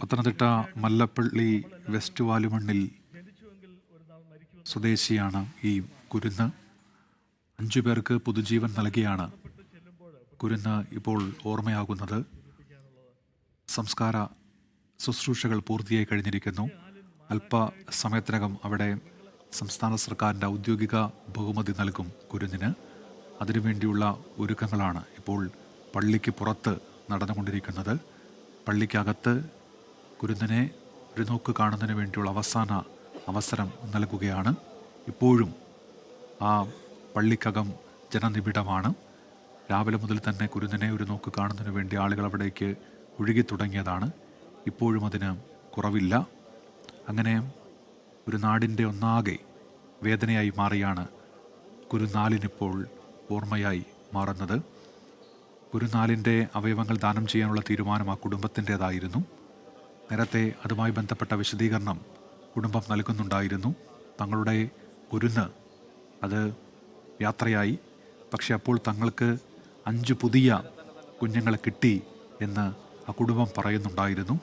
Pathanamthitta Mallappally west വാലുമണ്ണിൽ സ്വദേശിയാണ് ഈ കുരുന്ന്. അഞ്ചു പേർക്ക് പുതുജീവൻ നൽകിയാണ് കുരുന്ന് ഇപ്പോൾ ഓർമ്മയാകുന്നത്. സംസ്കാര ശുശ്രൂഷകൾ പൂർത്തിയായി കഴിഞ്ഞിരിക്കുന്നു. അല്പ സമയത്തിനകം അവിടെ സംസ്ഥാന സർക്കാരിന്റെ ഔദ്യോഗിക ബഹുമതി നൽകും കുരുന്നിന്. അതിനുവേണ്ടിയുള്ള ഒരുക്കങ്ങളാണ് ഇപ്പോൾ പള്ളിക്ക് പുറത്ത് നടന്നുകൊണ്ടിരിക്കുന്നത്. പള്ളിക്കകത്ത് കുരുന്നനെ ഒരു നോക്ക് കാണുന്നതിന് വേണ്ടിയുള്ള അവസാന അവസരം നൽകുകയാണ്. ഇപ്പോഴും ആ പള്ളിക്കകം ജനനിബിഡമാണ്. രാവിലെ മുതൽ തന്നെ കുരുന്നനെ ഒരു നോക്ക് കാണുന്നതിന് വേണ്ടി ആളുകൾ അവിടേക്ക് ഒഴുകി തുടങ്ങിയതാണ്. ഇപ്പോഴും അതിന് കുറവില്ല. അങ്ങനെ ഒരു നാടിന്റെ ഒന്നാകെ വേദനയായി മാറിയാണ് കുരുനാലിനിപ്പോൾ ഓർമ്മയായി മാറുന്നത്. കുരുനാലിന്റെ അവയവങ്ങൾ ദാനം ചെയ്യാനുള്ള തീരുമാനം ആ കുടുംബത്തിന്റേതായിരുന്നു. നേരത്തെ അതുമായി ബന്ധപ്പെട്ട വിശദീകരണം കുടുംബം നൽകുന്നുണ്ടായിരുന്നു. തങ്ങളുടെ കുരുന്ന് അത് യാത്രയായി. പക്ഷെ അപ്പോൾ തങ്ങൾക്ക് അഞ്ച് പുതിയ കുഞ്ഞുങ്ങളെ കിട്ടി എന്ന് ആ കുടുംബം പറയുന്നുണ്ടായിരുന്നു.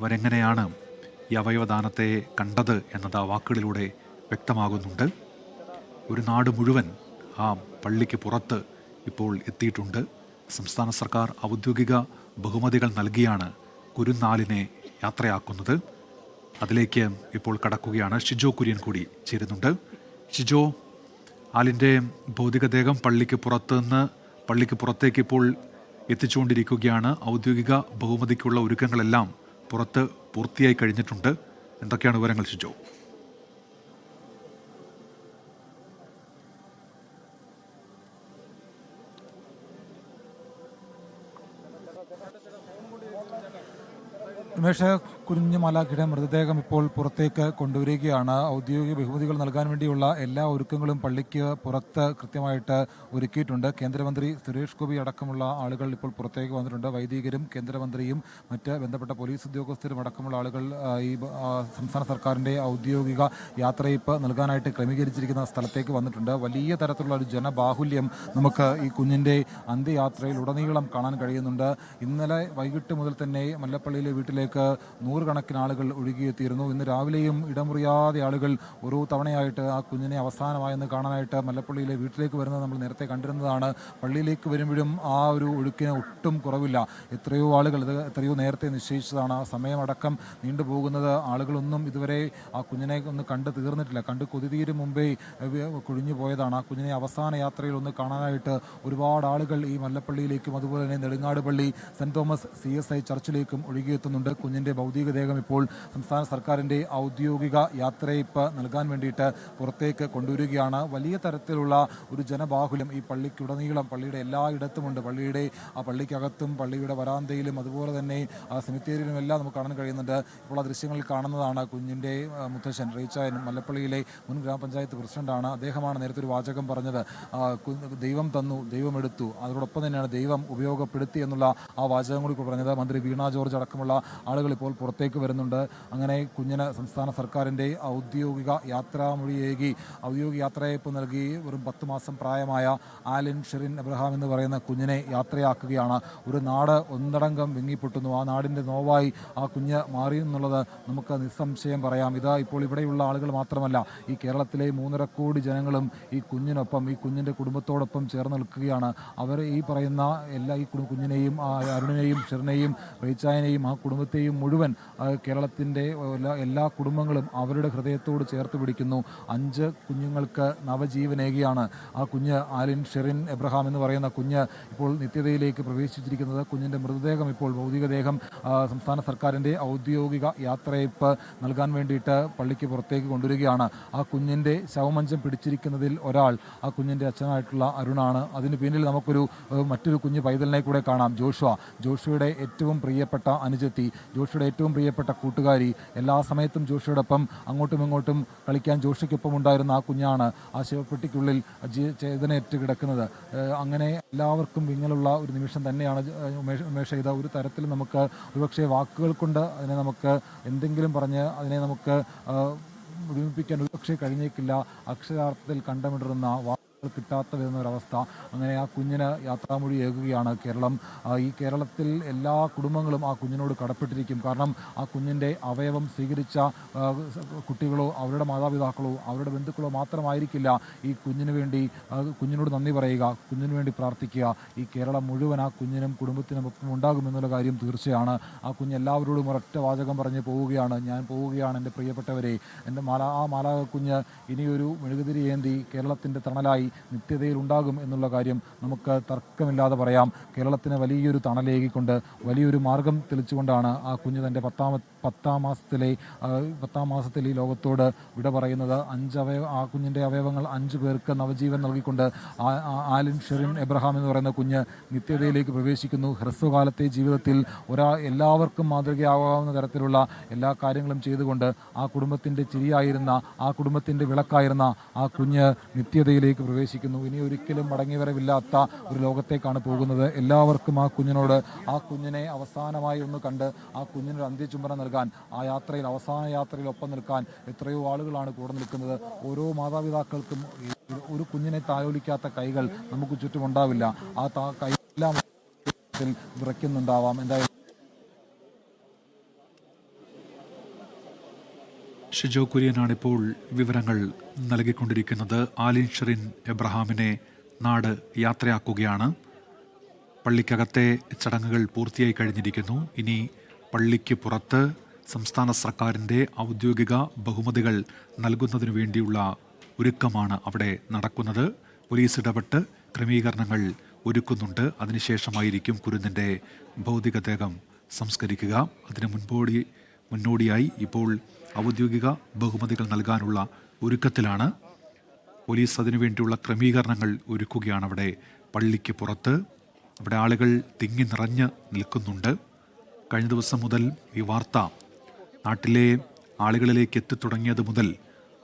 അവരെങ്ങനെയാണ് ഈ അവയവദാനത്തെ കണ്ടത് എന്നത് ആ വാക്കുകളിലൂടെ വ്യക്തമാകുന്നുണ്ട്. ഒരു നാട് മുഴുവൻ ആ പള്ളിക്ക് പുറത്ത് ഇപ്പോൾ എത്തിയിട്ടുണ്ട്. സംസ്ഥാന സർക്കാർ ഔദ്യോഗിക ബഹുമതികൾ നൽകിയാണ് കുരുനാലിനെ യാത്രയാക്കുന്നത്. അതിലേക്ക് ഇപ്പോൾ കടക്കുകയാണ് ഷിജോ കുര്യൻ കൂടി ചേരുന്നുണ്ട്. ഷിജോ ആലിന്റെ ഭൗതികദേഹം പള്ളിക്ക് പുറത്ത് നിന്ന് പള്ളിക്ക് പുറത്തേക്ക് ഇപ്പോൾ എത്തിച്ചുകൊണ്ടിരിക്കുകയാണ്. ഔദ്യോഗിക ബഹുമതിക്കുള്ള ഒരുക്കങ്ങളെല്ലാം പുറത്ത് പൂർത്തിയായി കഴിഞ്ഞിട്ടുണ്ട്. എന്തൊക്കെയാണ് വിവരങ്ങൾ ഷിജോ? നിമിഷ രമേശ് കിട മൃതദേഹം ഇപ്പോൾ പുറത്തേക്ക് കൊണ്ടുവരികയാണ്. ഔദ്യോഗിക ബഹുമതികൾ നൽകാൻ വേണ്ടിയുള്ള എല്ലാ ഒരുക്കങ്ങളും പള്ളിക്ക് പുറത്ത് കൃത്യമായിട്ട് ഒരുക്കിയിട്ടുണ്ട്. കേന്ദ്രമന്ത്രി സുരേഷ് ഗോപി അടക്കമുള്ള ആളുകൾ ഇപ്പോൾ പുറത്തേക്ക് വന്നിട്ടുണ്ട്. വൈദികരും കേന്ദ്രമന്ത്രിയും മറ്റ് ബന്ധപ്പെട്ട പോലീസ് ഉദ്യോഗസ്ഥരും അടക്കമുള്ള ആളുകൾ ഈ സംസ്ഥാന സർക്കാരിന്റെ ഔദ്യോഗിക യാത്രയിപ്പ് നൽകാനായിട്ട് ക്രമീകരിച്ചിരിക്കുന്ന സ്ഥലത്തേക്ക് വന്നിട്ടുണ്ട്. വലിയ തരത്തിലുള്ള ഒരു ജനബാഹുല്യം നമുക്ക് ഈ കുഞ്ഞിന്റെ അന്ത്യയാത്രയിൽ ഉടനീളം കാണാൻ കഴിയുന്നുണ്ട്. ഇന്നലെ വൈകിട്ട് മുതൽ തന്നെ മല്ലപ്പള്ളിയിലെ വീട്ടിലേക്ക് നൂറുകണക്കിന് ആളുകൾ ഒഴുകിയെത്തിയിരുന്നു. ഇന്ന് രാവിലെയും ഇടമുറിയാതെ ആളുകൾ ഓരോ തവണയായിട്ട് ആ കുഞ്ഞിനെ അവസാനമായെന്ന് കാണാനായിട്ട് മല്ലപ്പള്ളിയിലെ വീട്ടിലേക്ക് വരുന്നത് നമ്മൾ നേരത്തെ കണ്ടിരുന്നതാണ്. പള്ളിയിലേക്ക് വരുമ്പോഴും ആ ഒരു ഒഴുക്കിന് ഒട്ടും കുറവില്ല. എത്രയോ ആളുകൾ ഇത് എത്രയോ നേരത്തെ നിശ്ചയിച്ചതാണ്. ആ സമയമടക്കം നീണ്ടുപോകുന്നത് ആളുകളൊന്നും ഇതുവരെ ആ കുഞ്ഞിനെ ഒന്ന് കണ്ടു തീർന്നിട്ടില്ല. കണ്ട് കൊതി തീരും മുമ്പേ കുഴിഞ്ഞു പോയതാണ്. ആ കുഞ്ഞിനെ അവസാന യാത്രയിൽ ഒന്ന് കാണാനായിട്ട് ഒരുപാട് ആളുകൾ ഈ മല്ലപ്പള്ളിയിലേക്കും അതുപോലെ തന്നെ നെടുങ്ങാട് പള്ളി saint Thomas C S I ചർച്ചിലേക്കും ഒഴുകിയെത്തുന്നുണ്ട്. കുഞ്ഞിന്റെ ഭൗതികദേഹം ഇപ്പോൾ സംസ്ഥാന സർക്കാരിന്റെ ഔദ്യോഗിക യാത്രയയപ്പ് നൽകാൻ വേണ്ടിയിട്ട് പുറത്തേക്ക് കൊണ്ടുവരികയാണ്. വലിയ തരത്തിലുള്ള ഒരു ജനബാഹുല്യം ഈ പള്ളിക്കുടനീളം പള്ളിയുടെ എല്ലായിടത്തുമുണ്ട്. പള്ളിയുടെ ആ പള്ളിക്കകത്തും പള്ളിയുടെ വരാന്തയിലും അതുപോലെ തന്നെ ആ സെമിത്തേരിയിലും എല്ലാം നമുക്ക് കാണാൻ കഴിയുന്നുണ്ട്. ഇപ്പോൾ ആ ദൃശ്യങ്ങളിൽ കാണുന്നതാണ് കുഞ്ഞിന്റെ മുത്തശ്ശൻ റീച്ചായൻ മല്ലപ്പള്ളിയിലെ മുൻ ഗ്രാമപഞ്ചായത്ത് പ്രസിഡന്റാണ്. അദ്ദേഹമാണ് നേരത്തെ ഒരു വാചകം പറഞ്ഞത്. ദൈവം തന്നു ദൈവം എടുത്തു. അതോടൊപ്പം തന്നെയാണ് ദൈവം ഉപയോഗപ്പെടുത്തി എന്നുള്ള ആ വാചകം കൂടി പറഞ്ഞത്. മന്ത്രി വീണ ജോർജ് അടക്കമുള്ള ആളുകൾ ഇപ്പോൾ പുറത്തേക്ക് വരുന്നുണ്ട്. അങ്ങനെ കുഞ്ഞിന് സംസ്ഥാന സർക്കാരിന്റെ ഔദ്യോഗിക യാത്രാമൊഴിയേകി ഔദ്യോഗിക യാത്രയയപ്പ് നൽകി വെറും പത്ത് മാസം പ്രായമായ ആലിൻ ഷെറിൻ അബ്രഹാം എന്ന് പറയുന്ന കുഞ്ഞിനെ യാത്രയാക്കുകയാണ്. ഒരു നാട് ഒന്നടങ്കം വിങ്ങിപ്പൊട്ടുന്നു. ആ നാടിന്റെ നോവായി ആ കുഞ്ഞ് മാറി എന്നുള്ളത് നമുക്ക് നിസ്സംശയം പറയാം. ഇത് ഇപ്പോൾ ഇവിടെയുള്ള ആളുകൾ മാത്രമല്ല ഈ കേരളത്തിലെ മൂന്നര കോടി ജനങ്ങളും ഈ കുഞ്ഞിനൊപ്പം ഈ കുഞ്ഞിന്റെ കുടുംബത്തോടൊപ്പം ചേർന്ന് നിൽക്കുകയാണ്. അവർ ഈ പറയുന്ന എല്ലാ ഈ കുഞ്ഞിനെയും അരുണിനെയും ഷെറിനെയും റീച്ചായനെയും ആ കുടുംബത്തെയും മുഴുവൻ കേരളത്തിന്റെ എല്ലാ എല്ലാ കുടുംബങ്ങളും അവരുടെ ഹൃദയത്തോട് ചേർത്ത് പിടിക്കുന്നു. അഞ്ച് കുഞ്ഞുങ്ങൾക്ക് നവജീവനേകിയാണ്. ആ കുഞ്ഞ് ആലിൻ ഷെറിൻ എബ്രഹാം എന്ന് പറയുന്ന കുഞ്ഞ് ഇപ്പോൾ നിത്യതയിലേക്ക് പ്രവേശിച്ചിരിക്കുന്നത്. കുഞ്ഞിന്റെ മൃതദേഹം ഇപ്പോൾ ഭൗതികദേഹം സംസ്ഥാന സർക്കാരിന്റെ ഔദ്യോഗിക യാത്രയപ്പ് നൽകാൻ വേണ്ടിയിട്ട് പള്ളിക്ക് പുറത്തേക്ക് കൊണ്ടുവരികയാണ്. ആ കുഞ്ഞിന്റെ ശവമഞ്ചം പിടിച്ചിരിക്കുന്നതിൽ ഒരാൾ ആ കുഞ്ഞിന്റെ അച്ഛനായിട്ടുള്ള അരുണാണ്. അതിന് പിന്നിൽ നമുക്കൊരു മറ്റൊരു കുഞ്ഞ് പൈതലിനെ കൂടെ കാണാം. ജോഷുവ. ജോഷുവയുടെ ഏറ്റവും പ്രിയപ്പെട്ട അനുജത്തി. ജോഷുവയുടെ ഏറ്റവും പ്രിയപ്പെട്ട കൂട്ടുകാരി. എല്ലാ സമയത്തും ജോഷിയോടൊപ്പം അങ്ങോട്ടും ഇങ്ങോട്ടും കളിക്കാൻ ജോഷിക്കൊപ്പം ഉണ്ടായിരുന്ന ആ കുഞ്ഞാണ് ആ ശിവപ്പെട്ടിക്കുള്ളിൽ ചേതനയേറ്റ് കിടക്കുന്നത്. അങ്ങനെ എല്ലാവർക്കും വിങ്ങലുള്ള ഒരു നിമിഷം തന്നെയാണ് ഉമേഷ് ഉമേഷ് ചെയ്ത ഒരു തരത്തിൽ നമുക്ക് ഒരുപക്ഷെ വാക്കുകൾ കൊണ്ട് അതിനെ നമുക്ക് എന്തെങ്കിലും പറഞ്ഞ് അതിനെ നമുക്ക് ഒരുമിപ്പിക്കാൻ ഒരുപക്ഷെ കഴിഞ്ഞേക്കില്ല. അക്ഷരാർത്ഥത്തിൽ കണ്ടമിടറുന്ന വാ കിട്ടാത്ത വരുന്ന ഒരവസ്ഥ അങ്ങനെ ആ കുഞ്ഞിന് യാത്രാമൊഴി ഏകുകയാണ് കേരളം. ഈ കേരളത്തിൽ എല്ലാ കുടുംബങ്ങളും ആ കുഞ്ഞിനോട് കടപ്പെട്ടിരിക്കും. കാരണം ആ കുഞ്ഞിന്റെ അവയവം സ്വീകരിച്ച കുട്ടികളോ അവരുടെ മാതാപിതാക്കളോ അവരുടെ ബന്ധുക്കളോ മാത്രമായിരിക്കില്ല. ഈ കുഞ്ഞിന് വേണ്ടി കുഞ്ഞിനോട് നന്ദി പറയുക കുഞ്ഞിന് വേണ്ടി പ്രാർത്ഥിക്കുക. ഈ കേരളം മുഴുവൻ ആ കുഞ്ഞിനും കുടുംബത്തിനും ഒപ്പം ഉണ്ടാകുമെന്നുള്ള കാര്യം തീർച്ചയാണ്. ആ കുഞ്ഞ് എല്ലാവരോടും ഒരൊറ്റ വാചകം പറഞ്ഞ് പോവുകയാണ്. ഞാൻ പോവുകയാണ് എന്റെ പ്രിയപ്പെട്ടവരെ. എന്റെ മാല ആ മാലാക കുഞ്ഞ് ഇനിയൊരു മെഴുകുതിരി ഏന്തി കേരളത്തിന്റെ തണലായി. നിത്യതയിൽ ഉണ്ടാകും എന്നുള്ള കാര്യം നമുക്ക് തർക്കമില്ലാതെ പറയാം. കേരളത്തിന് വലിയൊരു തണലേകിക്കൊണ്ട് വലിയൊരു മാർഗം തെളിച്ചുകൊണ്ടാണ് ആ കുഞ്ഞ് തന്റെ പത്താമ പത്താം മാസത്തിലെ പത്താം മാസത്തിൽ ഈ ലോകത്തോട് വിട പറയുന്നത്. അഞ്ച് അവയവ ആ കുഞ്ഞിന്റെ അവയവങ്ങൾ അഞ്ച് പേർക്ക് നവജീവൻ നൽകിക്കൊണ്ട് ആലിൻ ഷെറിൻ എബ്രഹാം എന്ന് പറയുന്ന കുഞ്ഞ് നിത്യതയിലേക്ക് പ്രവേശിക്കുന്നു. ഹ്രസ്വകാലത്തെ ജീവിതത്തിൽ ഒരാ എല്ലാവർക്കും മാതൃകയാകാവുന്ന തരത്തിലുള്ള എല്ലാ കാര്യങ്ങളും ചെയ്തുകൊണ്ട് ആ കുടുംബത്തിന്റെ ചിരിയായിരുന്ന ആ കുടുംബത്തിന്റെ വിളക്കായിരുന്ന ആ കുഞ്ഞ് നിത്യതയിലേക്ക് പ്രവേശിക്കുന്നു. ഇനി ഒരിക്കലും മടങ്ങിവരവില്ലാത്ത ഒരു ലോകത്തേക്കാണ് പോകുന്നത്. എല്ലാവർക്കും ആ കുഞ്ഞിനോട് ആ കുഞ്ഞിനെ അവസാനമായി ഒന്ന് കണ്ട് ആ കുഞ്ഞിനൊരു അന്ത്യചുംബനം നൽകാൻ ആ യാത്രയിൽ അവസാന യാത്രയിൽ ഒപ്പം നിൽക്കാൻ എത്രയോ ആളുകളാണ് കൂടെ നിൽക്കുന്നത്. ഓരോ മാതാപിതാക്കൾക്കും ഒരു കുഞ്ഞിനെ താലോലിക്കാത്ത കൈകൾ നമുക്ക് ചുറ്റുമുണ്ടാവില്ല. ആ കൈ എല്ലാം വിറയ്ക്കുന്നുണ്ടാവാം. എന്തായാലും ഷിജോ കുര്യനാണ് ഇപ്പോൾ വിവരങ്ങൾ നൽകിക്കൊണ്ടിരിക്കുന്നത്. ആലിൻ ഷെറിൻ എബ്രഹാമിനെ നാട് യാത്രയാക്കുകയാണ്. പള്ളിക്കകത്തെ ചടങ്ങുകൾ പൂർത്തിയായി കഴിഞ്ഞിരിക്കുന്നു. ഇനി പള്ളിക്ക് പുറത്ത് സംസ്ഥാന സർക്കാരിന്റെ ഔദ്യോഗിക ബഹുമതികൾ നൽകുന്നതിനു വേണ്ടിയുള്ള ഒരുക്കമാണ് അവിടെ നടക്കുന്നത്. പോലീസ് ഇടപെട്ട് ക്രമീകരണങ്ങൾ ഒരുക്കുന്നുണ്ട്. അതിനുശേഷമായിരിക്കും കുരുന്നിന്റെ ഭൗതികദേഹം സംസ്കരിക്കുക. അതിന് മുൻപോടി മുന്നോടിയായി ഇപ്പോൾ ഔദ്യോഗിക ബഹുമതികൾ നൽകാനുള്ള ഒരുക്കത്തിലാണ്. പോലീസ് അതിനുവേണ്ടിയുള്ള ക്രമീകരണങ്ങൾ ഒരുക്കുകയാണ് അവിടെ പള്ളിക്ക് പുറത്ത്. അവിടെ ആളുകൾ തിങ്ങി നിറഞ്ഞ് നിൽക്കുന്നുണ്ട്. കഴിഞ്ഞ ദിവസം മുതൽ ഈ വാർത്ത നാട്ടിലെ ആളുകളിലേക്ക് എത്തിത്തുടങ്ങിയത് മുതൽ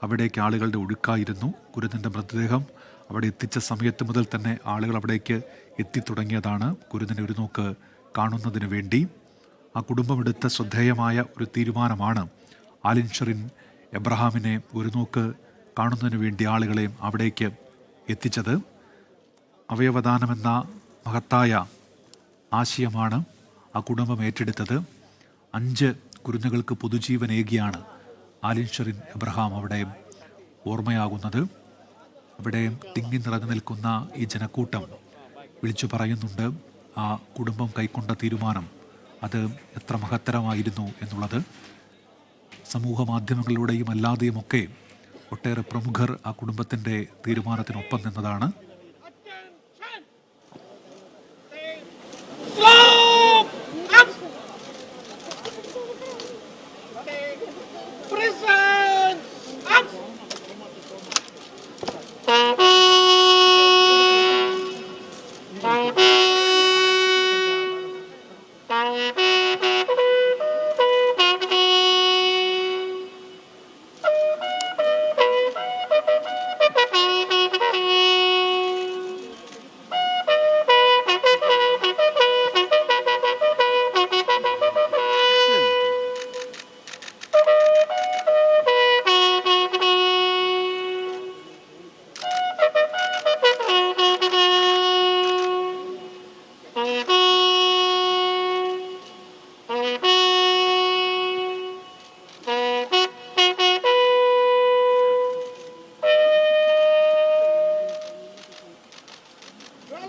അവിടേക്ക് ആളുകളുടെ ഒഴുക്കായിരുന്നു. കുരുന്നിന്റെ മൃതദേഹം അവിടെ എത്തിച്ച സമയത്ത് മുതൽ തന്നെ ആളുകൾ അവിടേക്ക് എത്തിത്തുടങ്ങിയതാണ്. കുരുന്നിനെ ഒരു നോക്ക് കാണുന്നതിന് വേണ്ടി. ആ കുടുംബമെടുത്ത ശ്രദ്ധേയമായ ഒരു തീരുമാനമാണ് ആലിൻ എബ്രഹാമിനെ ഒരു നോക്ക് കാണുന്നതിന് വേണ്ടി ആളുകളെ അവിടേക്ക് എത്തിച്ചത്. അവയവദാനമെന്ന മഹത്തായ ആശയമാണ് ആ കുടുംബം ഏറ്റെടുത്തത്. അഞ്ച് കുരുന്നുകൾക്ക് പുതുജീവനേകിയാണ് ആലിൻ ഷെറിൻ എബ്രഹാം അവിടെ ഓർമ്മയാകുന്നത്. അവിടെ തിങ്ങി നിറഞ്ഞു നിൽക്കുന്ന ഈ ജനക്കൂട്ടം വിളിച്ചു പറയുന്നുണ്ട് ആ കുടുംബം കൈക്കൊണ്ട തീരുമാനം അത് എത്ര മഹത്തരമായിരുന്നു എന്നുള്ളത്. സമൂഹ മാധ്യമങ്ങളിലൂടെയും അല്ലാതെയുമൊക്കെ ഒട്ടേറെ പ്രമുഖർ ആ കുടുംബത്തിന്റെ തീരുമാനത്തിനൊപ്പം നിന്നതാണ്.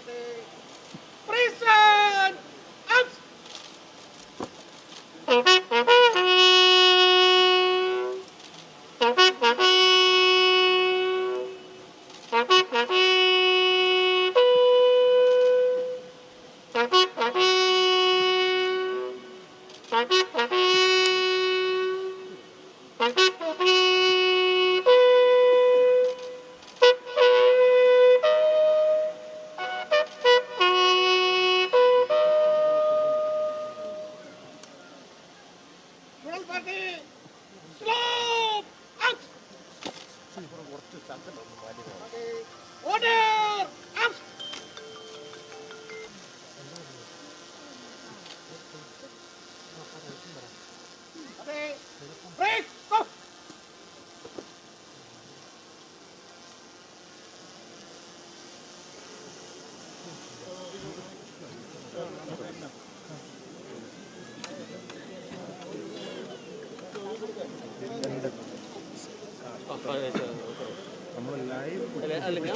আমাদের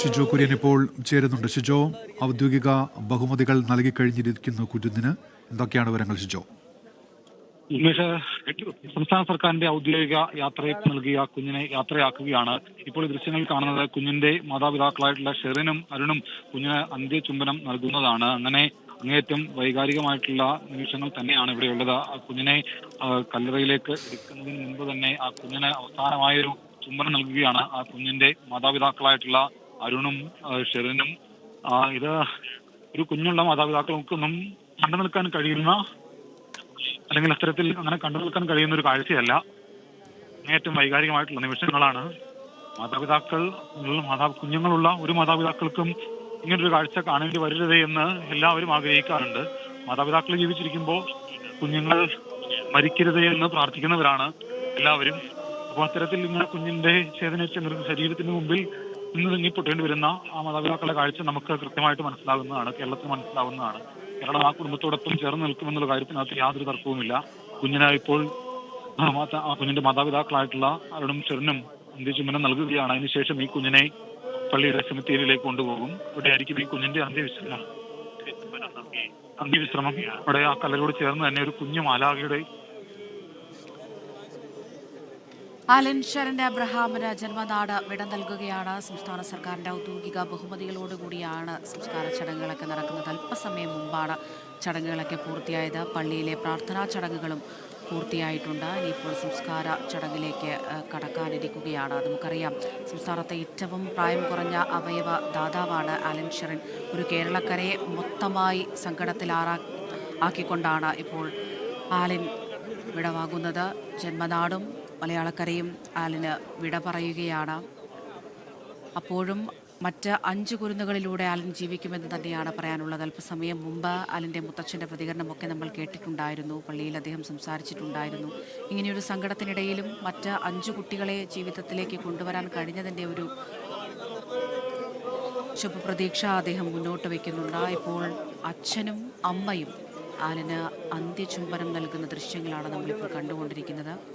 ഷിജോ കുര്യൻ ഇപ്പോൾ ചേരുന്നുണ്ട്. ഷിജോ ഔദ്യോഗിക ബഹുമതികൾ നൽകി കഴിഞ്ഞിരിക്കുന്നു കുരുന്നിന് എന്തൊക്കെയാണ് വിവരങ്ങൾ ഷിജോ? സംസ്ഥാന സർക്കാരിന്റെ ഔദ്യോഗിക യാത്രയ്ക്ക് നൽകിയ കുഞ്ഞിനെ യാത്രയാക്കുകയാണ്. ഇപ്പോൾ ഈ ദൃശ്യങ്ങൾ കാണുന്നത് കുഞ്ഞിന്റെ മാതാപിതാക്കളായിട്ടുള്ള ഷെറിനും അരുണും കുഞ്ഞിന് അന്ത്യചുംബനം നൽകുന്നതാണ്. അങ്ങനെ അങ്ങേയറ്റം വൈകാരികമായിട്ടുള്ള നിമിഷങ്ങൾ തന്നെയാണ് ഇവിടെയുള്ളത്. ആ കുഞ്ഞിനെ കല്ലറയിലേക്ക് എടുക്കുന്നതിന് മുൻപ് തന്നെ ആ കുഞ്ഞിന് അവസാനമായൊരു ചുംബനം നൽകുകയാണ്. ആ കുഞ്ഞിന്റെ മാതാപിതാക്കളായിട്ടുള്ള അരുണും ഷെറിനും ഇത് ഒരു കുഞ്ഞുള്ള മാതാപിതാക്കൾക്കൊന്നും കണ്ടു നിൽക്കാൻ കഴിയുന്ന അല്ലെങ്കിൽ അത്തരത്തിൽ അങ്ങനെ കണ്ടു നിൽക്കാൻ കഴിയുന്ന ഒരു കാഴ്ചയല്ല. ഏറ്റവും വൈകാരികമായിട്ടുള്ള നിമിഷങ്ങളാണ്. മാതാപിതാക്കൾ മാതാ കുഞ്ഞുങ്ങളുള്ള ഒരു മാതാപിതാക്കൾക്കും ഇങ്ങനൊരു കാഴ്ച കാണേണ്ടി വരരുതേ എന്ന് എല്ലാവരും ആഗ്രഹിക്കാറുണ്ട്. മാതാപിതാക്കൾ ജീവിച്ചിരിക്കുമ്പോൾ കുഞ്ഞുങ്ങൾ മരിക്കരുത് എന്ന് പ്രാർത്ഥിക്കുന്നവരാണ് എല്ലാവരും. അപ്പോൾ അത്തരത്തിൽ ഇങ്ങനെ കുഞ്ഞിന്റെ ചേതനേറ്റ മൃഗ ശരീരത്തിന് മുമ്പിൽ നിന്ന് തിങ്ങിപ്പൊട്ടേണ്ടി വരുന്ന ആ മാതാപിതാക്കളുടെ കാഴ്ച നമുക്ക് കൃത്യമായിട്ട് മനസ്സിലാകുന്നതാണ് കേരളത്തിൽ മനസ്സിലാവുന്നതാണ് കേരളം ആ കുടുംബത്തോടൊപ്പം ചേർന്ന് നിൽക്കുമെന്നുള്ള കാര്യത്തിനകത്ത് യാതൊരു തർക്കവുമില്ല. കുഞ്ഞിന് ഇപ്പോൾ ആ മാതാ ആ കുഞ്ഞിന്റെ മാതാപിതാക്കളായിട്ടുള്ള അരുണും ചെറിനും അന്ത്യചുമനം നൽകുകയാണ്. അതിനുശേഷം ഈ കുഞ്ഞിനെ പള്ളിയുടെ സെമിത്തേരിയിലേക്ക് കൊണ്ടുപോകും. ഇവിടെ ആയിരിക്കും ഈ കുഞ്ഞിന്റെ അന്ത്യവിശ്രമം. അന്ത്യവിശ്രമം. ഇവിടെ ആ കലരോട് ചേർന്ന് തന്നെ ഒരു കുഞ്ഞു മാലാഖയുടെ ആലൻ ശരന്റെ അബ്രഹാമിന് ജന്മനാട് വിട നൽകുകയാണ്. സംസ്ഥാന സർക്കാരിന്റെ ഔദ്യോഗിക ബഹുമതികളോടുകൂടിയാണ് സംസ്കാര ചടങ്ങുകളൊക്കെ നടക്കുന്നത്. അല്പസമയം മുമ്പാണ് ചടങ്ങുകളൊക്കെ പൂർത്തിയായത്. പള്ളിയിലെ പ്രാർത്ഥനാ ചടങ്ങുകളും പൂർത്തിയായിട്ടുണ്ട്. ഇനിയിപ്പോൾ സംസ്കാര ചടങ്ങിലേക്ക് കടക്കാനിരിക്കുകയാണ്. നമുക്കറിയാം സംസ്ഥാനത്തെ ഏറ്റവും പ്രായം കുറഞ്ഞ അവയവ ദാതാവാണ് അലൻ ഷെറിൻ ഒരു കേരളക്കരയെ മൊത്തമായി സങ്കടത്തിലാറാ ആക്കിക്കൊണ്ടാണ് ഇപ്പോൾ ആലിൻ വിടവാകുന്നത് ജന്മനാടും മലയാളക്കരയും ആലിന് വിട പറയുകയാണ്. അപ്പോഴും മറ്റ് അഞ്ച് കുരുന്നുകളിലൂടെ ആലൻ ജീവിക്കുമെന്ന് തന്നെയാണ് പറയാനുള്ളത്. അല്പസമയം മുമ്പ് ആലിന്റെ മുത്തച്ഛന്റെ പ്രതികരണമൊക്കെ നമ്മൾ കേട്ടിട്ടുണ്ടായിരുന്നു. പള്ളിയിൽ അദ്ദേഹം സംസാരിച്ചിട്ടുണ്ടായിരുന്നു. ഇങ്ങനെയൊരു സങ്കടത്തിനിടയിലും മറ്റ് അഞ്ച് കുട്ടികളെ ജീവിതത്തിലേക്ക് കൊണ്ടുവരാൻ കഴിഞ്ഞതിന്റെ ഒരു ശുഭപ്രതീക്ഷ അദ്ദേഹം മുന്നോട്ട് വയ്ക്കുന്നുണ്ട് ഇപ്പോൾ അച്ഛനും അമ്മയും ആലിന് അന്ത്യചുംബനം നൽകുന്ന ദൃശ്യങ്ങളാണ് നമ്മളിപ്പോൾ കണ്ടുകൊണ്ടിരിക്കുന്നത്.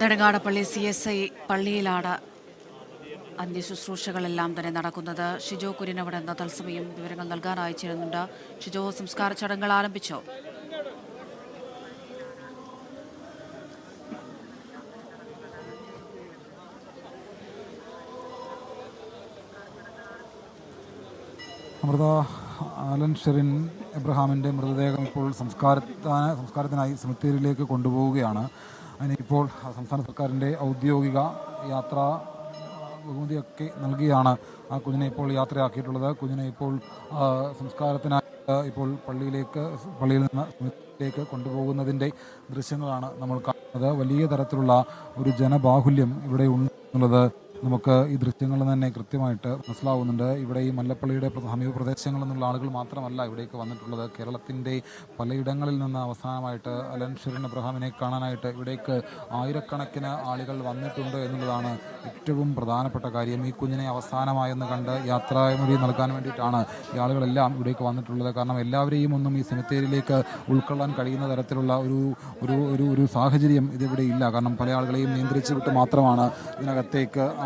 നെടുങ്ങാടപ്പള്ളി സി എസ് ഐ പള്ളിയിലാണ് അന്ത്യശുശ്രൂഷകളെല്ലാം തന്നെ നടക്കുന്നത്. ഷിജോ കുര്യൻ അവിടെ നിന്ന് തത്സമയം വിവരങ്ങൾ നൽകാൻ അയച്ചിരുന്നുണ്ട് ഷിജോ സംസ്കാര ചടങ്ങുകൾ ആരംഭിച്ചോ? അമൃത ആലൻ ഷെറിൻ എബ്രഹാമിന്റെ മൃതദേഹം ഇപ്പോൾ സംസ്കാരത്താന സംസ്കാരത്തിനായി സെമിത്തേരിയിലേക്ക് കൊണ്ടുപോവുകയാണ്. അതിനിപ്പോൾ സംസ്ഥാന സർക്കാരിന്റെ ഔദ്യോഗിക യാത്രാ ബഹുമതിയൊക്കെ നൽകിയാണ് ആ കുഞ്ഞിനെ ഇപ്പോൾ യാത്രയാക്കിയിട്ടുള്ളത്. കുഞ്ഞിനെ ഇപ്പോൾ സംസ്കാരത്തിനായി ഇപ്പോൾ പള്ളിയിലേക്ക് പള്ളിയിൽ നിന്ന് സെമിത്തേരിയിലേക്ക് കൊണ്ടുപോകുന്നതിന്റെ ദൃശ്യങ്ങളാണ് നമ്മൾ കാണുന്നത്. വലിയ തരത്തിലുള്ള ഒരു ജനബാഹുല്യം ഇവിടെ ഉണ്ട് എന്നുള്ളത് നമുക്ക് ഈ ദൃശ്യങ്ങൾ തന്നെ കൃത്യമായിട്ട് മനസ്സിലാവുന്നുണ്ട്. ഇവിടെ ഈ മല്ലപ്പള്ളിയുടെ സമീപ പ്രദേശങ്ങളിൽ നിന്നുള്ള ആളുകൾ മാത്രമല്ല ഇവിടേക്ക് വന്നിട്ടുള്ളത്. കേരളത്തിന്റെ പലയിടങ്ങളിൽ നിന്ന് അവസാനമായിട്ട് അലൻ ഷെറിൻ അബ്രഹാമിനെ കാണാനായിട്ട് ഇവിടേക്ക് ആയിരക്കണക്കിന് ആളുകൾ വന്നിട്ടുണ്ട് എന്നുള്ളതാണ് ഏറ്റവും പ്രധാനപ്പെട്ട കാര്യം. ഈ കുഞ്ഞിനെ അവസാനമായെന്ന് കണ്ട് യാത്രാമൊഴി നൽകാൻ വേണ്ടിയിട്ടാണ് ഈ ആളുകളെല്ലാം ഇവിടേക്ക് വന്നിട്ടുള്ളത്. കാരണം എല്ലാവരെയും ഒന്നും ഈ സെമിത്തേരിയിലേക്ക് ഉൾക്കൊള്ളാൻ കഴിയുന്ന തരത്തിലുള്ള ഒരു ഒരു ഒരു ഒരു സാഹചര്യം ഇതിവിടെ ഇല്ല. കാരണം പല ആളുകളെയും നിയന്ത്രിച്ചു വിട്ട് മാത്രമാണ് ഇതിനകത്തേക്ക്